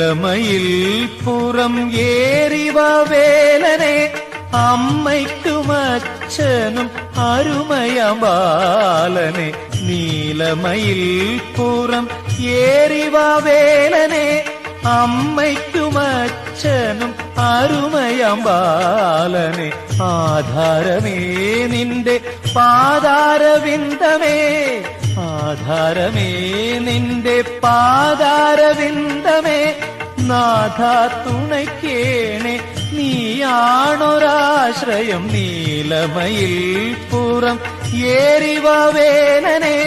നീലമയിൽ പുറം ഏറിവ വേലനെ അമ്മയ്ക്കും അച്ഛനും അരുമയാം ബാലനെ നീലമയിൽ പുറം ഏറിവ വേലനെ അമ്മയ്ക്കും അച്ഛനും അരുമയാം ബാലനെ ആധാരമേ നിന്റെ പാതാരവിന്ദമേ ആധാരമേ നിന്റെ പാതാരവിന്ദമേ നാഥ തുണയ്ക്കേണേ നീയാണൊരാശ്രയം നീലമയിൽ പുറം. ഏറിവ വേലനേ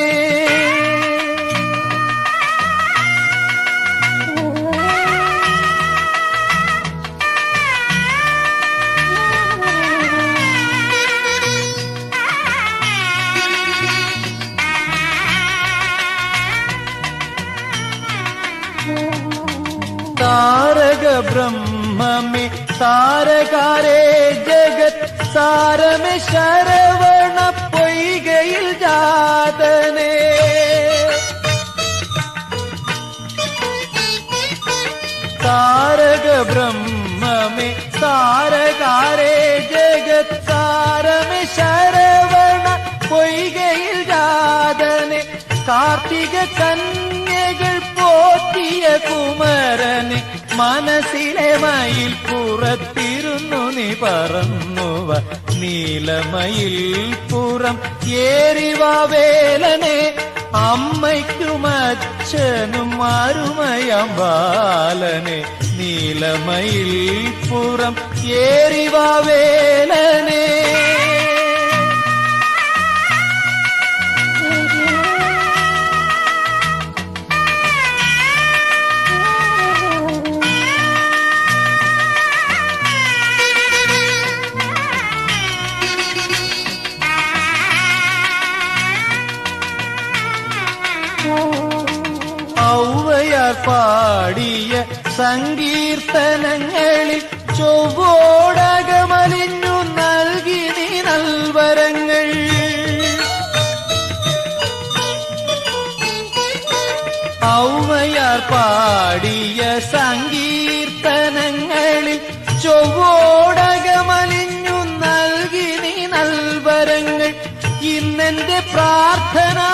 താരക ബ്രഹ്മമേ താരകാരേ ജഗത് സാരമേ ശരവണ പൊയ്കയിൽ ജാതനേ. താരക ബ്രഹ്മമേ താരകാരേ ജഗത് സാരമേ ശരവണ പൊയ്കയിൽ ജാതനെ. കാർത്തിക കന്യകൾ പോറ്റിയ കുമരനെ മനസ്സിലെ മയിൽ പുറത്തിരുന്നു നീ പറന്നുവ നീലമയിൽ പുറം ഏറിവ വേലനെ അമ്മയ്ക്കും അച്ഛനും അരുമയം ബാലനെ നീലമയിൽ പുറം ഏറിവ പാടിയ സങ്കീർത്തനങ്ങളിൽ ചൊവ്വോടകമലിഞ്ഞു നൽകി നീ നൽവരങ്ങൾ. ഔമയാർ പാടിയ സങ്കീർത്തനങ്ങളിൽ ചൊവ്വോടകമലിഞ്ഞു നൽകി നീ നൽവരങ്ങൾ. ഇന്നെന്റെ പ്രാർത്ഥനാ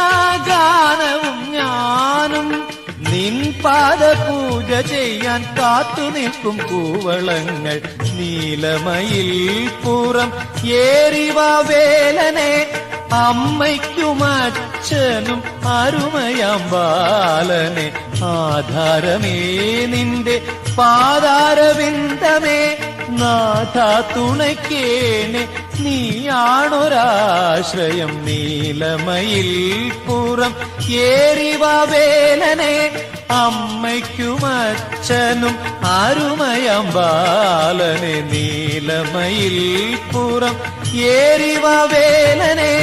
പാദപൂജ ചെയ്യാൻ കാത്തു നിൽക്കും കൂവളങ്ങൾ നീലമയിൽ പുറം ഏറിവേലനെ അമ്മയ്ക്കും അച്ഛനും അരുമയാം ബാലനെ. ആധാരമേ നിന്റെ പാതാരവിന്ദമേ നാഥ തുണയ്ക്കേനെ നീയാണൊരാശ്രയം. നീലമയിൽ പുറം ഏറിവ വേലനെ. അമ്മയ്ക്കും അച്ഛനും അരുമയം ബാലനെ നീലമയിൽ പുറം ഏരിവ വേലനെ.